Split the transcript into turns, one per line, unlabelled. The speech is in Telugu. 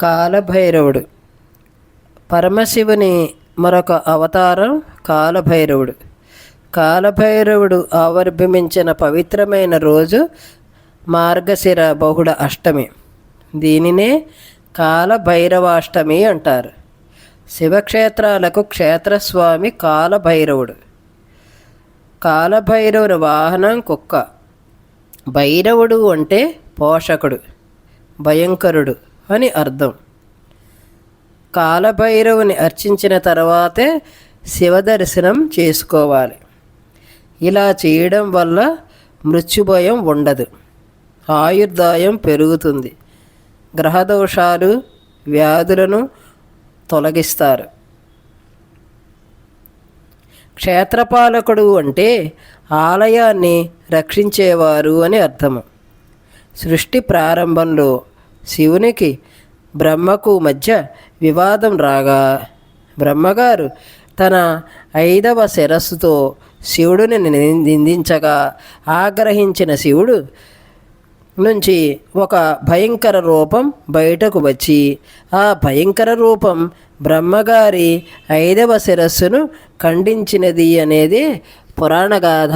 కాలభైరవుడు. పరమశివుని మరొక అవతారం కాలభైరవుడు. కాలభైరవుడు ఆవిర్భవించిన పవిత్రమైన రోజు మార్గశిర బహుళ అష్టమి. దీనినే కాలభైరవాష్టమి అంటారు. శివక్షేత్రాలకు క్షేత్రస్వామి కాలభైరవుడు. కాలభైరవుని వాహనం కుక్క. భైరవుడు అంటే పోషకుడు భయంకరుడు. అని అర్థం. కాలభైరవుని అర్చించిన తర్వాతే శివదర్శనం చేసుకోవాలి. ఇలా చేయడం వల్ల మృత్యుభయం ఉండదు. ఆయుర్దాయం పెరుగుతుంది. గ్రహదోషాలు వ్యాధులను తొలగిస్తారు. క్షేత్రపాలకుడు అంటే ఆలయాన్ని రక్షించేవారు అని అర్థము. సృష్టి ప్రారంభంలో శివునికి బ్రహ్మకు మధ్య వివాదం రాగా బ్రహ్మగారు తన ఐదవ శిరస్సుతో శివుడిని నిందించగా ఆగ్రహించిన శివుడు నుంచి ఒక భయంకర రూపం బయటకు వచ్చి ఆ భయంకర రూపం బ్రహ్మగారి ఐదవ శిరస్సును ఖండించినది అనేది పురాణగాథ.